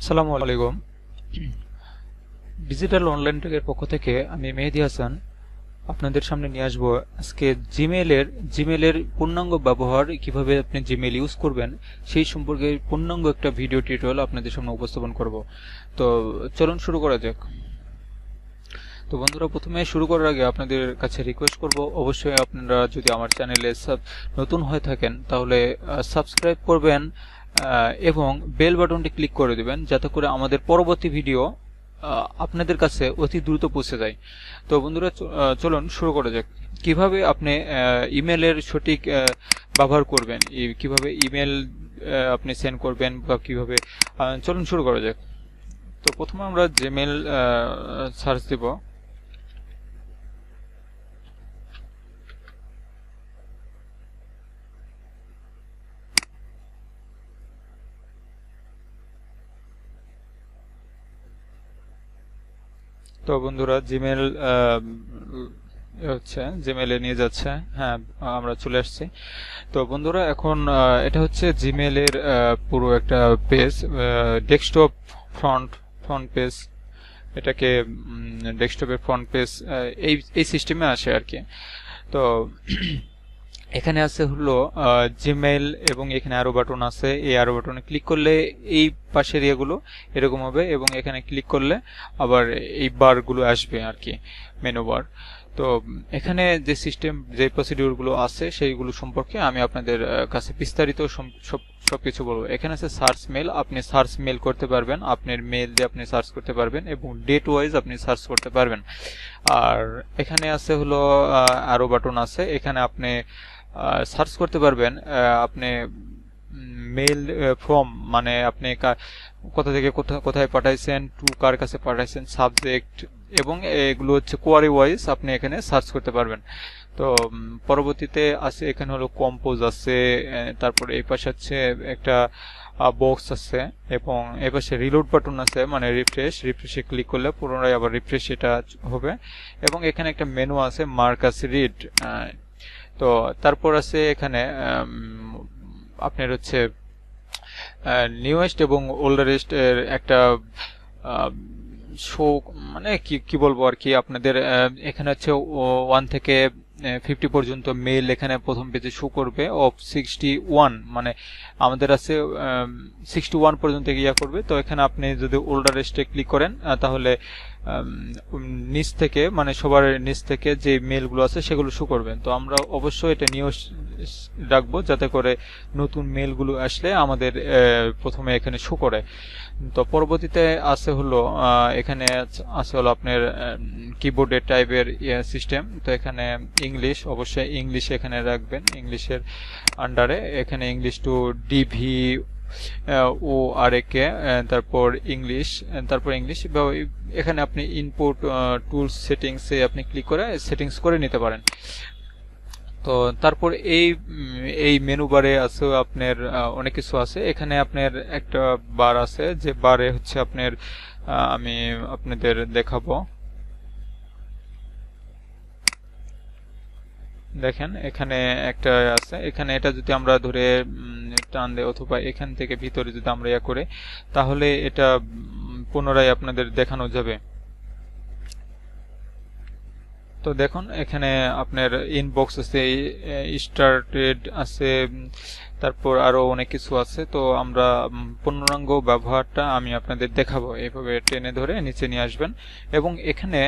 আসসালামু আলাইকুম। Digital online টেকের পক্ষ থেকে আমি মেহেদি হাসান আপনাদের সামনে নিয়ে আসব আজকে জিমেলের জিমেলের পূর্ণাঙ্গ ব্যবহার, কীভাবে আপনি জিমেল ইউজ করবেন, সেই সম্পর্কে পূর্ণাঙ্গ একটা ভিডিও টিউটোরিয়াল আপনাদের সামনে উপস্থাপন করব। তো চলুন শুরু করা যাক। তো বন্ধুরা, প্রথমে শুরু করার আগে আপনাদের কাছে রিকোয়েস্ট করব, অবশ্যই আপনারা যদি আমার চ্যানেলে নতুন হয়ে থাকেন, তাহলে সাবস্ক্রাইব করবেন এবং বেল বাটনটি ক্লিক করে দিবেন যাতে করে আমাদের পরবর্তী ভিডিও আপনাদের কাছে অতি দ্রুত পৌঁছে যায়। তো বন্ধুরা চলুন শুরু করা যাক। কীভাবে আপনি ইমেলের সঠিক ব্যবহার করবেন? কীভাবে ইমেল আপনি সেন্ড করবেন বা কীভাবে? চলুন শুরু করা যাক। তো প্রথমে আমরা জিমেল সার্চ দিব। তো বন্ধুরা জিমেল হচ্ছে জিমেলে নিয়ে যাচ্ছে। হ্যাঁ আমরা চলে আসছি। তো বন্ধুরা, এখন এটা হচ্ছে জিমেলের পুরো একটা page desktop front front page এটাকে ডেস্কটপের ফ্রন্ট পেজ এই এই সিস্টেমে আসে আর কি। তো এখানে আছে হলো জিমেইল এবং এখানে আরও বাটন আছে। এই আরও বাটনে ক্লিক করলে এই পাশের ইয়েগুলো এরকম হবে এবং এখানে ক্লিক করলে আবার এই বারগুলো আসবে আর কি মেনু বার তো এখানে যে সিস্টেম যে প্রসিডিউরগুলো আছে সেইগুলো সম্পর্কে আমি আপনাদের কাছে বিস্তারিত সব কিছু বলব। এখানে আছে সার্চ মেল আপনি সার্চ মেল করতে পারবেন। আপনার মেল দিয়ে আপনি সার্চ করতে পারবেন এবং ডেট ওয়াইজ আপনি সার্চ করতে পারবেন। আর এখানে আছে হলো আহ, আরও বাটন আছে। এখানে আপনি সার্চ করতে পারবেন আপনি মেল ফর্ম মানে আপনি কোথা থেকে কোথা- কোথায় পাঠাইছেন টু কার কাছে পাঠাইছেন সাবজেক্ট এবং এগুলো হচ্ছে কোয়ারি ওয়াইজ আপনি এখানে সার্চ করতে পারবেন। তো পরবর্তীতে আছে, এখানে হলো কম্পোজ আছে তারপরে এই পাশে হচ্ছে একটা বক্স আছে, এবং এই পাশে রিলোড বাটন আছে মানে রিফ্রেশ রিফ্রেশে ক্লিক করলে পুনরায় আবার রিফ্রেশ এটা হবে। এবং এখানে একটা মেনু আছে মার্কাস রিড তো তারপর আছে এখানে আপনার হচ্ছে নিউয়েস্ট এবং ওল্ডারেস্ট এর একটা শো মানে কি কি বলব আর কি আপনাদের এখানে হচ্ছে ওয়ান থেকে ফিফটি পর্যন্ত মেল এখানে প্রথম পেজে শো করবে অফ সিক্সটি ওয়ান মানে আমাদের আছে সিক্সটি ওয়ান পর্যন্ত ইয়া করবে। তো এখানে আপনি যদি ওল্ডারেস্টে ক্লিক করেন তাহলে নিচ থেকে মানে সবার নিচ থেকে যে মেলগুলো আছে সেগুলো শো করবেন। তো আমরা অবশ্যই এটা নিউজ রাখব যাতে করে নতুন মেলগুলো আসলে আমাদের প্রথমে এখানে শো করে। তো পরবর্তীতে আছে হলো এখানে আছে- হলো আপনার কিবোর্ডের টাইপের সিস্টেম তো এখানে ইংলিশ অবশ্যই ইংলিশ এখানে রাখবেন। ইংলিশের আন্ডারে এখানে ইংলিশ টু ডিভি ও আর কে তারপর ইংলিশ তারপর ইংলিশ এখানে আপনি ইনপুট টুলস সেটিংসে আপনি ক্লিক করে সেটিংস করে নিতে পারেন। তো তারপর এই এই মেনু বারে আছে আপনার অনেক কিছু আছে। এখানে আপনার একটা বার আছে, যে বারে হচ্ছে আপনার আমি আপনাদের দেখাবো। দেখেন, এখানে একটা আছে। এখানে এটা যদি আমরা ধরে টান দেই অথবা এখান থেকে ভিতরে যদি আমরা ইয়া করে, তাহলে এটা পুনরায় আপনাদের দেখানো যাবে। তো দেখুন, এখানে আপনার ইনবক্স আছে স্টার্টেড আছে, তারপর আরও অনেক কিছু আছে। তো আমরা পূর্ণাঙ্গ ব্যবহারটা আমি আপনাদের দেখাবো। এইভাবে টেনে ধরে নিচে নিয়ে আসবেন। এবং এখানে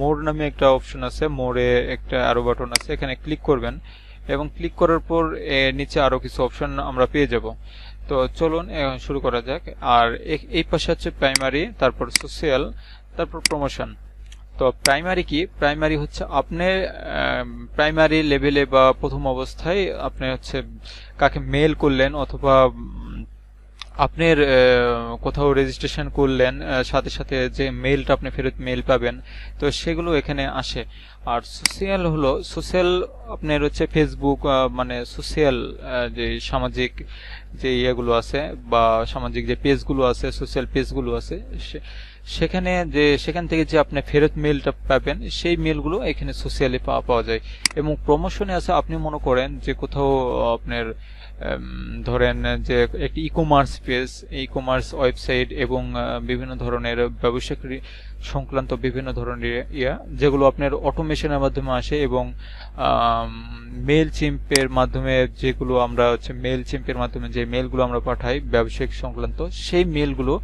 মোর নামে একটা অপশন আছে মোরে একটা আরও বাটন আছে। এখানে ক্লিক করবেন। এবং ক্লিক করার পর নিচে আরও কিছু অপশন আমরা পেয়ে যাব। তো চলুন এখন শুরু করা যাক। আর এই পাশে হচ্ছে প্রাইমারি তারপর সোশ্যাল তারপর প্রমোশন তো প্রাইমারি কি? প্রাইমারি হচ্ছে আপনি প্রাইমারি লেভেলে বা প্রথম অবস্থায় আপনি হচ্ছে কাকে মেল করলেন অথবা আপনার কোথাও রেজিস্ট্রেশন করলেন সাথে সাথে যে মেলটা আপনি ফেরত মেল পাবেন, তো সেগুলো এখানে আসে। আর সোশ্যাল হলো সোশ্যাল আপনার হচ্ছে ফেসবুক মানে সোশ্যাল যে সামাজিক যে ইয়েগুলো আছে বা সামাজিক যে পেজগুলো আছে সোশ্যাল পেজগুলো আছে সেখানে যে, সেখান থেকে যে আপনি ফেরত মেলটা পাবেন, সেই মেলগুলো এখানে সোশ্যালি পাওয়া পাওয়া যায়। এবং প্রমোশনে আছে, আপনি মনে করেন যে কোথাও আপনার ধরেন যে একটি e commerce page e commerce website এবং বিভিন্ন ধরনের ব্যবসায়িক সংক্রান্ত বিভিন্ন ধরনের ইয়া, যেগুলো আপনার অটোমেশনের মাধ্যমে আসে এবং মেল চিম্পের মাধ্যমে যেগুলো আমরা হচ্ছে মেল চিম্পের মাধ্যমে যে মেলগুলো আমরা পাঠাই ব্যবসায়িক সংক্রান্ত, সেই মেলগুলো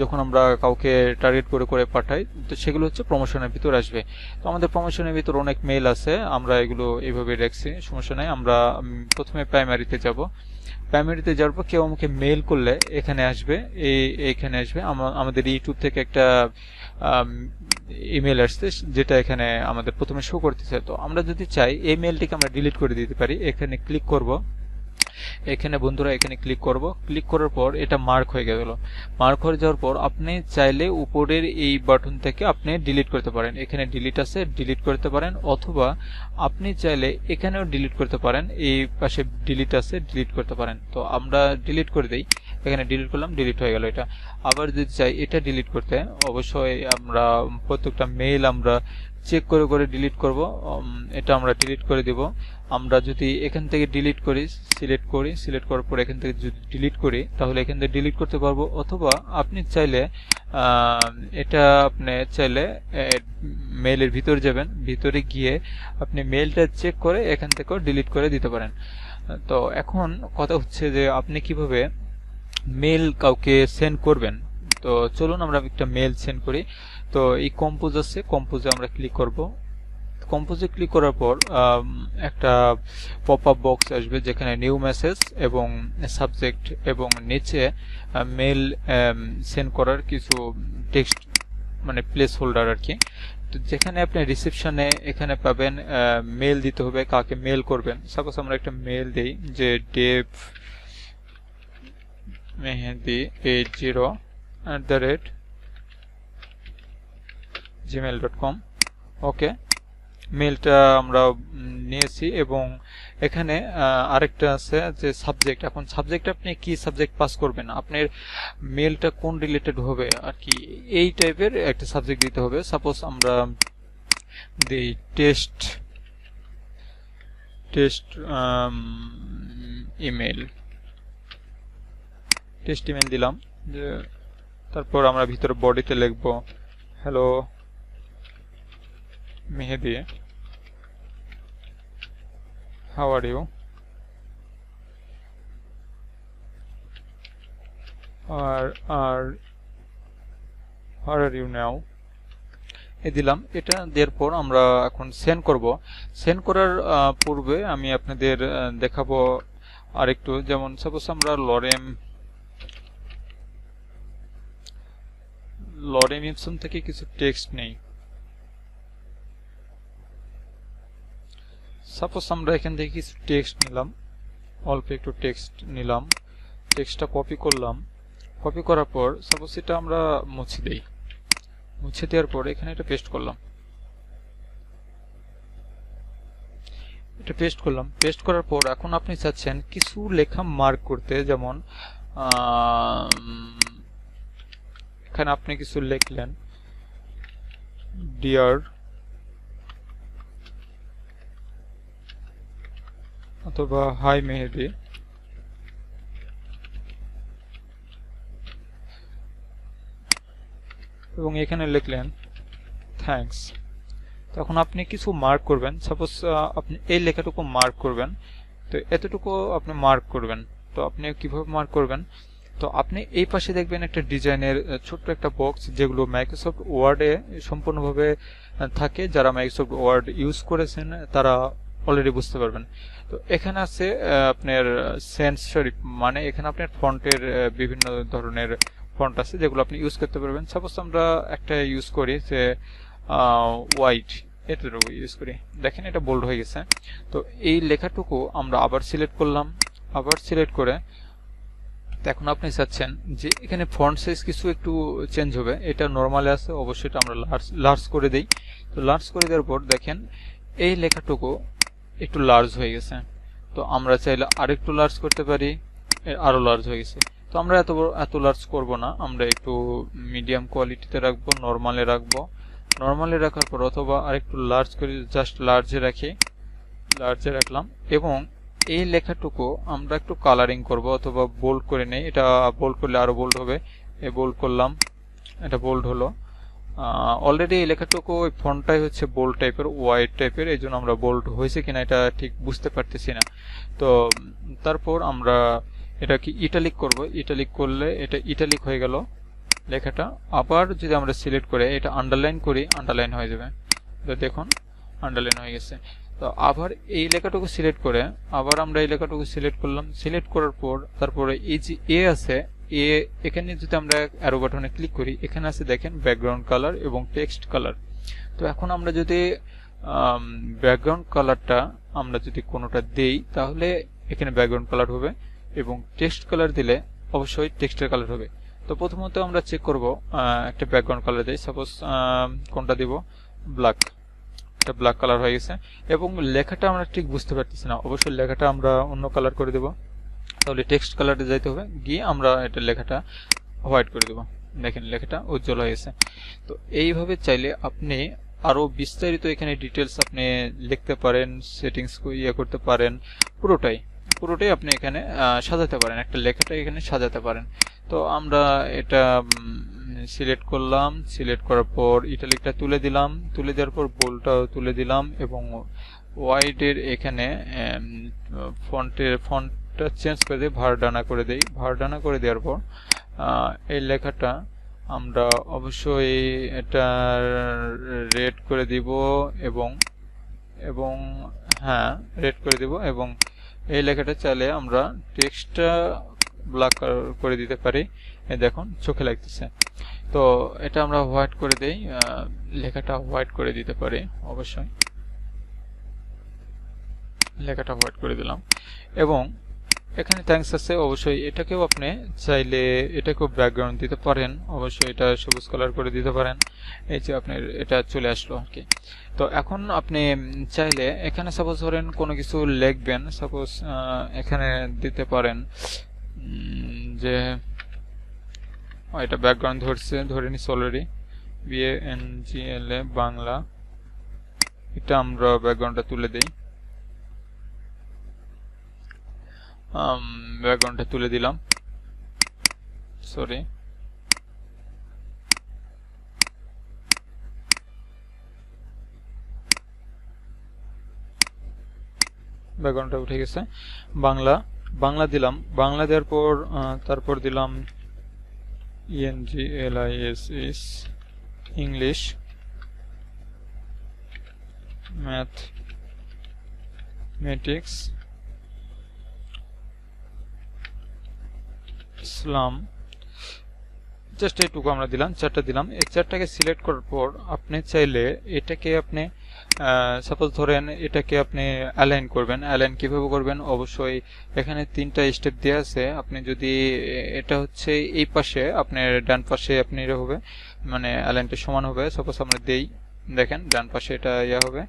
যখন আমরা কাউকে টার্গেট করে করে পাঠাই, তো সেগুলো হচ্ছে প্রমোশনের ভিতর আসবে। তো আমাদের প্রমোশনের ভিতর অনেক মেল আছে, আমরা এগুলো এইভাবে রাখছি সমস্যা নাই, আমরা প্রথমে প্রাইমারিতে যাব। প্রাইমারিতে যাওয়ার পর কেউ আমাকে মেল করলে এখানে আসবে, এই এখানে আসবে। আমাদের ইউটিউব থেকে একটা ইমেল আসছে, যেটা এখানে আমাদের প্রথমে শো করতেছে। তো আমরা যদি চাই, এই মেলটিকে আমরা ডিলিট করে দিতে পারি। এখানে ক্লিক করব। এখানে বন্ধুরা, এখানে ক্লিক করব। ক্লিক করার পর এটা মার্ক হয়ে গেল। মার্ক হয়ে যাওয়ার পর আপনি চাইলে উপরের এই বাটন থেকে আপনি ডিলিট করতে পারেন। এখানে ডিলিট আছে ডিলিট করতে পারেন। অথবা আপনি চাইলে এখানেও ডিলিট করতে পারেন। এই পাশে ডিলিট আছে ডিলিট করতে পারেন। তো আমরা ডিলিট করে দিই। এখানে ডিলিট করলাম ডিলিট হয়ে গেল এটা। আবার যদি চাই এটা ডিলিট করতে, অবশ্যই আমরা প্রত্যেকটা মেইল আমরা চেক করে করে ডিলিট করব। এটা আমরা ডিলিট করে দিব। আমরা যদি এখান থেকে ডিলিট করি সিলেক্ট করি সিলেক্ট করার পর এখান থেকে যদি ডিলিট করি, তাহলে এখান থেকে ডিলিট করতে পারব। অথবা আপনি চাইলে এটা আপনি চাইলে মেইলের ভিতর যাবেন। ভিতরে গিয়ে আপনি মেইলটা চেক করে এখান থেকেও ডিলিট করে দিতে পারেন। তো এখন কথা হচ্ছে যে আপনি কীভাবে মেল কাউকে সেন্ড করবেন? তো চলুন আমরা একটা মেল সেন্ড করি। তো এই কম্পোজ আছে। কম্পোজে আমরা ক্লিক করব। কম্পোজে ক্লিক করার পর একটা পপ আপ বক্স আসবে যেখানে নিউ মেসেজ এবং সাবজেক্ট এবং নিচে মেল সেন্ড করার কিছু টেক্সট মানে প্লেস হোল্ডার আর কি। তো যেখানে আপনি রিসেপশনে এখানে পাবেন মেল দিতে হবে, কাকে মেল করবেন। সাপোজ আমরা একটা মেল দিই যে dev Mehedi eight zero at the rate Gmail dot com okay মেলটা আমরা নিয়েছি এবং এখানে আরেকটা আছে যে সাবজেক্ট এখন সাবজেক্ট আপনি কি সাবজেক্ট পাস করবেন? আপনার মেলটা কোন রিলেটেড হবে আর কি? এই টাইপের একটা সাবজেক্ট দিতে হবে। সাপোজ আমরা দিই test test email test email দিলাম। যে তারপর আমরা ভিতরে বডিতে লিখব hello Mehedi. How are you? আর আর how are you now? এ দিলাম। এটা দেওয়ার পর আমরা এখন সেন্ড করব। সেন্ড করার পূর্বে আমি আপনাদের দেখাবো আরেকটু। যেমন সাপোজ আমরা লরেম লরেম ইপসন থেকে কিছু টেক্সট নেই। সাপোজ আমরা এখান থেকে কিছু টেক্সট নিলাম। অল্প একটু টেক্সট নিলাম। টেক্সটটা কপি করলাম। কপি করার পর সাপোজ এটা আমরা মুছে দেই। মুছে দেওয়ার পর এখানে এটা পেস্ট করলাম। এটা পেস্ট করলাম। পেস্ট করার পর এখন আপনি চাচ্ছেন কিছু লেখা মার্ক করতে, যেমন এখানে আপনি কিছু লিখলেন ডিয়ার অথবা হাই মেহেদি। এবং এখানে লিখলেন থ্যাংকস তখন আপনি কিছু মার্ক করবেন। সাপোজ আপনি এই লেখাটুকু মার্ক করবেন। তো এতটুকু আপনি মার্ক করবেন। তো আপনি কীভাবে মার্ক করবেন? তো আপনি এই পাশে দেখবেন একটা ডিজাইনের ছোট্ট একটা বক্স যেগুলো মাইক্রোসফট ওয়ার্ডে সম্পূর্ণভাবে থাকে। যারা মাইক্রোসফট ওয়ার্ড ইউজ করেছেন, তারা অলরেডি বুঝতে পারবেন। তো এখানে আছে আপনার সেন্সরি মানে এখানে আপনার ফন্টের বিভিন্ন ধরনের ফন্ট আছে যেগুলো আপনি ইউজ করতে পারবেন। সাপোজ আমরা একটা ইউজ করি যে হোয়াইট এটুকু ইউজ করি। দেখেন এটা বোল্ড হয়ে গেছে। তো এই লেখাটুকু আমরা আবার সিলেক্ট করলাম। আবার সিলেক্ট করে এখন আপনি চাচ্ছেন যে এখানে ফন্ট সাইজ কিছু একটু চেঞ্জ হবে। এটা নর্মালে আছে, অবশ্যই এটা আমরা লার্জ লার্জ করে দেই। তো লার্জ করে দেওয়ার পর দেখেন, এই লেখাটুকু একটু লার্জ হয়ে গেছে। তো আমরা চাইলে আরেকটু লার্জ করতে পারি আরও লার্জ হয়ে গেছে। তো আমরা এত এত লার্জ করব না। আমরা একটু মিডিয়াম কোয়ালিটিতে রাখব নর্মালে রাখব। নর্মালে রাখার পর অথবা আরেকটু লার্জ করে জাস্ট লার্জে রাখি লার্জে রাখলাম। এবং এই লেখাটুকু আমরা একটু কালারিং করব অথবা বোল্ড করে নেই। এটা বোল্ড করলে আরও বোল্ড হবে। এ বোল্ড করলাম। এটা বোল্ড হলো। অলরেডি এই লেখাটুকু ওই ফন্টটাই হচ্ছে বোল্ড টাইপের হোয়াইট টাইপের এই জন্য আমরা বোল্ড হয়েছে কিনা এটা ঠিক বুঝতে পারতেছি না। তো, তারপর আমরা এটা কি ইটালিক করব। ইটালিক করলে এটা ইটালিক হয়ে গেল লেখাটা। আবার যদি আমরা সিলেক্ট করে, এটা আন্ডারলাইন করি আন্ডারলাইন হয়ে যাবে। তো দেখুন আন্ডারলাইন হয়ে গেছে। তো আবার এই লেখাটুকু সিলেক্ট করে, আবার আমরা এই লেখাটুকু সিলেক্ট করলাম। সিলেক্ট করার পর, তারপরে এই যে এ আছে এখানে যদি আমরা অ্যারো বাটনে ক্লিক করি, এখানে আছে দেখেন ব্যাকগ্রাউন্ড কালার এবং টেক্সট কালার তো এখন আমরা যদি ব্যাকগ্রাউন্ড কালারটা আমরা যদি কোনোটা দেই, তাহলে এখানে ব্যাকগ্রাউন্ড কালার হবে এবং টেক্সট কালার দিলে অবশ্যই টেক্সটের কালার হবে। তো প্রথমত আমরা চেক করব একটা ব্যাকগ্রাউন্ড কালার দিই। সাপোজ কোনটা দিব? ব্ল্যাক এটা ব্ল্যাক কালার হয়ে গেছে। এবং লেখাটা আমরা ঠিক বুঝতে পারতেছি না। অবশ্যই লেখাটা আমরা অন্য কালার করে দেব। তাহলে টেক্সট কালারে যাইতে হবে। গিয়ে আমরা এটা লেখাটা হোয়াইট করে দেব। দেখেন লেখাটা উজ্জ্বল হয়ে গেছে। তো এইভাবে চাইলে আপনি আরও বিস্তারিত এখানে ডিটেলস আপনি লিখতে পারেন সেটিংস ইয়ে করতে পারেন, পুরোটাই। পুরোটাই আপনি এখানে সাজাতে পারেন। একটা লেখাটা এখানে সাজাতে পারেন। তো আমরা এটা সিলেক্ট করলাম। সিলেক্ট করার পর ইটালিকটা তুলে দিলাম। তুলে দেওয়ার পর বোলটাও তুলে দিলাম এবং ওয়াইডের এখানে ফন্টের ফন্টটা চেঞ্জ করে দিই ভারডানা করে দিই। ভারডানা করে দেওয়ার পর এই লেখাটা আমরা অবশ্যই এটা রেড করে দিব এবং এবং হ্যাঁ রেড করে দিব এবং এই লেখাটা চাইলে আমরা টেক্সটটা ব্ল্যাক করে দিতে পারি। দেখুন, চোখে লাগতেছে। তো এটা আমরা হোয়াইট করে দেই লেখাটা হোয়াইট করে দিতে পারি, অবশ্যই। লেখাটা হোয়াইট করে দিলাম। এবং এখানে থ্যাঙ্কস আছে, অবশ্যই। এটাকেও আপনি চাইলে, এটাকেও ব্যাকগ্রাউন্ড দিতে পারেন। অবশ্যই এটা সবুজ কালার করে দিতে পারেন। এই যে আপনার এটা চলে আসলো আর কি। তো এখন আপনি চাইলে, এখানে সাপোজ ধরেন কোনো কিছু লিখবেন সাপোজ এখানে দিতে পারেন যে এটা ব্যাকগ্রাউন্ড ধরছে, ধরে নিস already B A N G L A Bangla. এটা আমরা ব্যাকগ্রাউন্ডটা তুলে দেই। ব্যাকগ্রাউন্ডটা তুলে দিলাম। সরি ব্যাকগ্রাউন্ডটা উঠে গেছে। বাংলা বাংলা দিলাম। বাংলা দেওয়ার পর তারপর দিলাম ENG L I S S English mathematics Islam just এইটুকু আমরা দিলাম, চারটা দিলাম। এই চারটাকে সিলেক্ট করার পর আপনি চাইলে এটাকে আপনি সাপোজ ধরেন এটাকে আপনি অ্যালাইন করবেন। অ্যালাইন কীভাবে করবেন? অবশ্যই এখানে তিনটা স্টেপ দেওয়া আছে। আপনি যদি, এটা হচ্ছে এই পাশে, আপনার ডান পাশে আপনি এটা হবে মানে অ্যালাইনটা সমান হবে। সাপোজ আমরা দেই, দেখেন ডান পাশে এটা ইয়া হবে।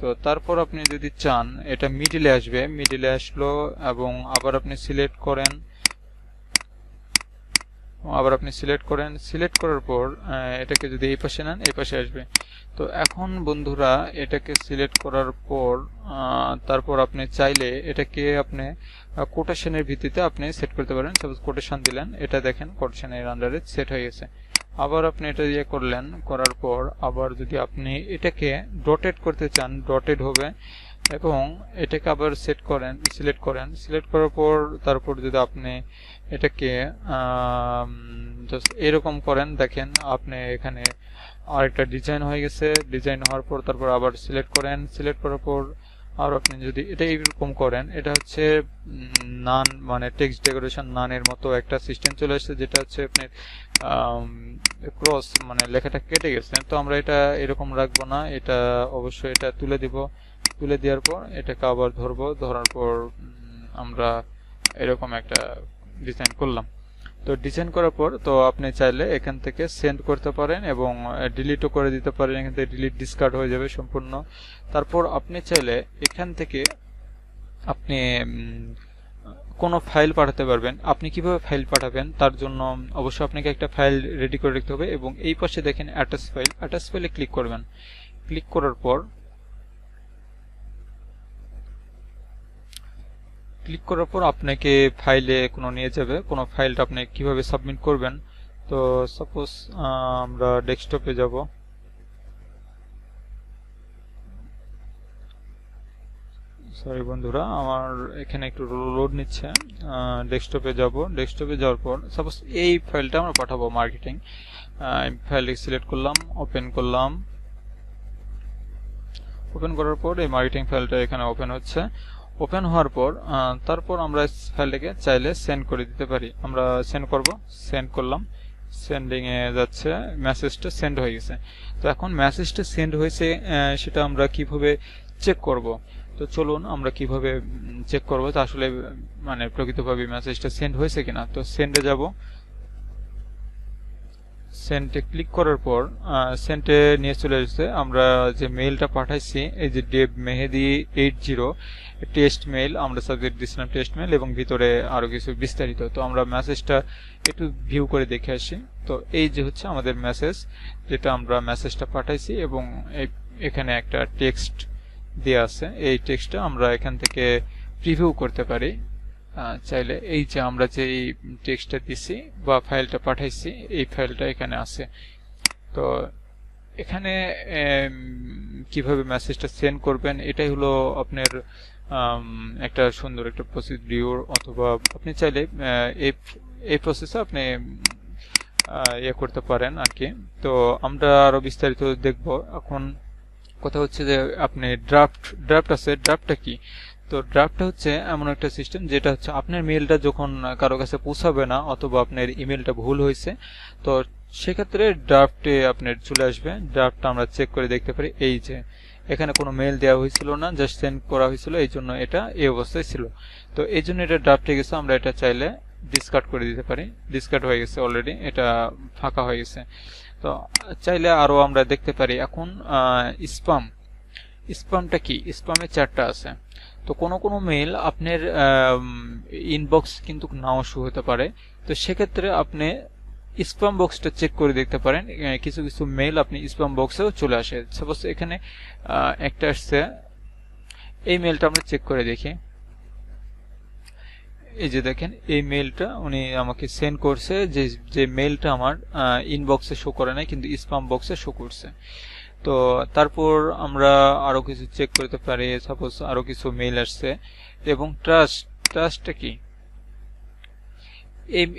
তো তারপর আপনি যদি চান, এটা মিডিলে আসবে। মিডিলে আসলো এবং আবার আপনি সিলেক্ট করেন। আবার আপনি সিলেক্ট করেন। সিলেক্ট করার পর এটাকে যদি এই পাশে নেন, এই পাশে আসবে। তো এখন বন্ধুরা, এটাকে সিলেক্ট করার পর তারপর আপনি চাইলে এটাকে আপনি কোটেশনের ভিত্তিতে আপনি সেট করতে পারেন। সাপোজ কোটেশন দিলেন, এটা দেখেন কোটেশনের আন্ডারে সেট হয়ে গেছে। আবার আপনি এটা দিয়ে করলেন, করার পর আবার যদি আপনি এটাকে ডটেড করতে চান ডটেড হবে এবং এটাকে আবার সেট করেন সিলেক্ট করেন। সিলেক্ট করার পর, তারপর যদি আপনি এটাকে জাস্ট এরকম করেন, দেখেন আপনি এখানে আরেকটা ডিজাইন হয়ে গেছে। ডিজাইন হওয়ার পর তারপর আবার সিলেক্ট করেন। সিলেক্ট করার পর আর আপনি যদি এটা এইরকম করেন, এটা হচ্ছে নান মানে টেক্সট ডেকোরেশন নানের মতো একটা সিস্টেম চলে আসছে, যেটা হচ্ছে আপনার ক্রস মানে লেখাটা কেটে গেছে। তো আমরা এটা এরকম রাখব না। এটা অবশ্যই এটা তুলে দিব। তুলে দেওয়ার পর এটাকে আবার ধরবো। ধরার পর আমরা এরকম একটা ডিজাইন করলাম। তো ডিজাইন করার পর তো আপনি চাইলে এখান থেকে সেন্ড করতে পারেন এবং ডিলিটও করে দিতে পারেন। এখান থেকে ডিলিট ডিসকার্ড হয়ে যাবে সম্পূর্ণ। তারপর আপনি চাইলে এখান থেকে আপনি কোনো ফাইল পাঠাতে পারবেন। আপনি কীভাবে ফাইল পাঠাবেন তার জন্য অবশ্যই আপনাকে একটা ফাইল রেডি করে রাখতে হবে এবং এই পাশে দেখেন অ্যাটাচ ফাইল অ্যাটাচ ফাইলে ক্লিক করবেন। ক্লিক করার পর ক্লিক করার পর আপনাকে ফাইলে কোনো নিয়ে যাবে। কোনো ফাইলটা আপনি কীভাবে সাবমিট করবেন? তো সাপোজ আমরা ডেস্কটপে যাব। সরি বন্ধুরা, আমার এখানে একটু লোড নিচ্ছে। ডেস্কটপে যাব। ডেস্কটপে যাওয়ার পর সাপোজ এই ফাইলটা আমরা পাঠাবো মার্কেটিং ফাইলটি সিলেক্ট করলাম ওপেন করলাম। ওপেন করার পর এই মার্কেটিং ফাইলটা এখানে ওপেন হচ্ছে। ওপেন হওয়ার পর তারপর আমরা ফাইলটাকে চাইলে সেন্ড করে দিতে পারি। আমরা সেন্ড করব সেন্ড করলাম। সেন্ডিং এ যাচ্ছে মেসেজটা সেন্ড হয়ে গেছে। তো এখন মেসেজটা সেন্ড হয়েছে সেটা আমরা কীভাবে চেক করব? তো চলুন, আমরা কীভাবে চেক করব তা আসলে মানে প্রকৃতভাবে মেসেজটা সেন্ড হয়েছে কিনা। তো সেন্ডে যাব। সেন্টে ক্লিক করার পর সেন্টে নিয়ে চলে এসেছে। আমরা যে মেইলটা পাঠাইছি, এই যে dev Mehedi eight zero test mail আমরা সাবজেক্ট দিয়েছিলাম টেস্ট মেইল এবং ভিতরে আরও কিছু বিস্তারিত। তো আমরা মেসেজটা একটু ভিউ করে দেখে আসি। তো এই যে হচ্ছে আমাদের মেসেজ যেটা আমরা মেসেজটা পাঠাইছি এবং এখানে একটা টেক্সট দেওয়া আছে। এই টেক্সটটা আমরা এখান থেকে প্রিভিউ করতে পারি। চাইলে এই যে আমরা যে এই টেক্সটটা দিছি বা ফাইলটা পাঠাইছি, এই ফাইলটা এখানে আছে। তো এখানে কীভাবে মেসেজটা সেন্ড করবেন, এটাই হলো আপনার একটা সুন্দর একটা প্রসিডিওর অথবা আপনি চাইলে এই প্রসেসে আপনি ইয়ে করতে পারেন আর কি তো আমরা আরও বিস্তারিত দেখব। এখন কথা হচ্ছে যে আপনি ড্রাফট ড্রাফট আছে। ড্রাফটটা কি? তো ড্রাফটটা হচ্ছে এমন একটা সিস্টেম যেটা হচ্ছে আপনার মেলটা যখন কারও কাছে পৌঁছাবে না অথবা আপনার ইমেলটা ভুল হয়েছে, তো সেক্ষেত্রে ড্রাফটে আপনার চলে আসবে। ড্রাফটটা আমরা চেক করে দেখতে পারি। এই যে এখানে কোনো মেল দেওয়া হয়েছিল না জাস্ট সেন্ড করা হয়েছিল, এই জন্য এটা এই অবস্থায় ছিল। তো এই জন্য এটা ড্রাফটে গেছে, আমরা এটা চাইলে ডিসকার্ড করে দিতে পারি। ডিসকার্ড হয়ে গেছে অলরেডি এটা ফাঁকা হয়ে গেছে। তো চাইলে আরও আমরা দেখতে পারি, এখন স্পাম স্পামটা কি? স্পামে চারটা আছে। তো কোনো কোনো মেল আপনার ইনবক্স কিন্তু নাও শু হতে পারে। তো সেক্ষেত্রে আপনি স্পাম বক্সটা চেক করে দেখতে পারেন। কিছু কিছু মেল আপনি স্পাম বক্সেও চলে আসে। সাপোজ এখানে একটা আসছে। এই মেলটা আমরা চেক করে দেখি। এই যে দেখেন, এই মেলটা উনি আমাকে সেন্ড করছে যে যে মেলটা আমার ইনবক্সে শো করে নাই, কিন্তু স্পাম বক্সে শো করছে। তো তারপর আমরা আরও কিছু চেক করতে পারি। সাপোজ আরও কিছু মেইল আসছে। এবং ট্রাস্ট ট্রাস্টটা কি?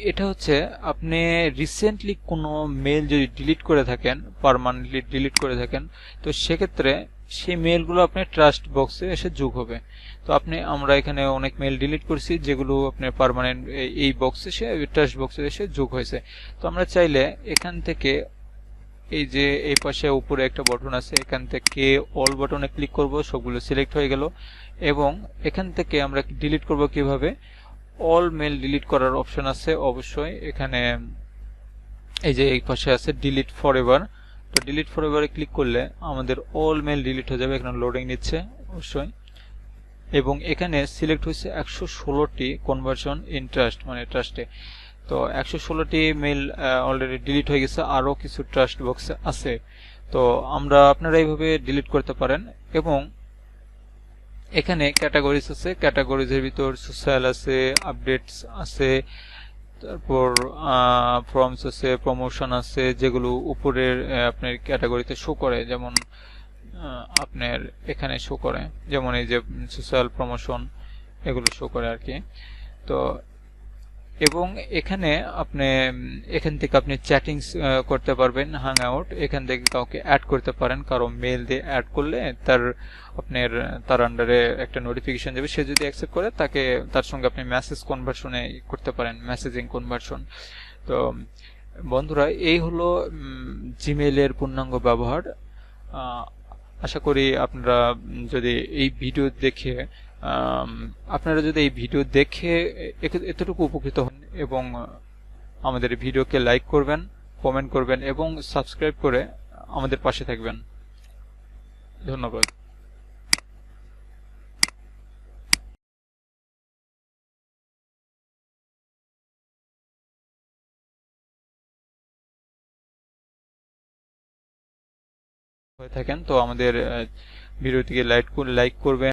এটা হচ্ছে আপনি রিসেন্টলি কোনো মেল যদি ডিলিট করে থাকেন পারমানেন্টলি ডিলিট করে থাকেন, তো সেক্ষেত্রে সেই মেলগুলো আপনি ট্রাস্ট বক্সে এসে যোগ হবে। তো আপনি, আমরা এখানে অনেক মেল ডিলিট করছি, যেগুলো আপনার পারমানেন্ট এই বক্সে এসে ট্রাস্ট বক্সে এসে যোগ হয়েছে। তো আমরা চাইলে এখান থেকে এই যে এই পাশে উপরে একটা বটন আছে, এখান থেকে অল বটনে ক্লিক করব, সবগুলো সিলেক্ট হয়ে গেল। এবং এখান থেকে আমরা ডিলিট করব কীভাবে? অল মেল ডিলিট করার অপশন আছে, অবশ্যই। এখানে এই যে এই পাশে আছে ডিলিট ফর এভার তো ডিলিট ফর এভারে ক্লিক করলে আমাদের অল মেল ডিলিট হয়ে যাবে, এখানে লোডিং নিচ্ছে, অবশ্যই। এবং এখানে সিলেক্ট হয়েছে একশো ষোলোটি কনভার্সন ইন ট্রাস্ট মানে ট্রাস্টে তো একশো ষোলোটি মেল অলরেডি ডিলিট হয়ে গেছে, আরও কিছু ট্রাস্ট বক্সে আছে। তো আমরা আপনারা এইভাবে ডিলিট করতে পারেন, এবং এখানে ক্যাটাগরিজ আছে ক্যাটাগরিজের ভিতর সোশ্যাল আছে আপডেটস আছে, তারপর ফর্মস আছে প্রমোশন আছে, যেগুলো উপরের আপনার ক্যাটাগরিতে শো করে, যেমন আপনার এখানে শো করে, যেমন এই যে সোশ্যাল প্রমোশন এগুলো শো করে আর কি। তো এবং এখানে আপনি এখান থেকে আপনি চ্যাটিংস করতে পারবেন হ্যাং আউট এখান থেকে কাউকে অ্যাড করতে পারেন, কারও মেল দিয়ে অ্যাড করলে তার আপনার, তার আন্ডারে একটা নোটিফিকেশন দেবে, সে যদি অ্যাকসেপ্ট করে তাকে, তার সঙ্গে আপনি মেসেজ কনভার্সনে করতে পারেন মেসেজিং কনভার্সন তো, বন্ধুরা, এই হলো জিমেলের পূর্ণাঙ্গ ব্যবহার। আশা করি আপনারা যদি এই ভিডিও দেখে আপনারা যদি এই ভিডিও দেখে এতটুকু উপকৃত হন এবং আমাদের ভিডিওকে লাইক করবেন, কমেন্ট করবেন এবং সাবস্ক্রাইব করে আমাদের পাশে থাকবেন। ধন্যবাদ। হয়ে থাকেন, তো আমাদের ভিডিওটিকে লাইক লাইক করবেন।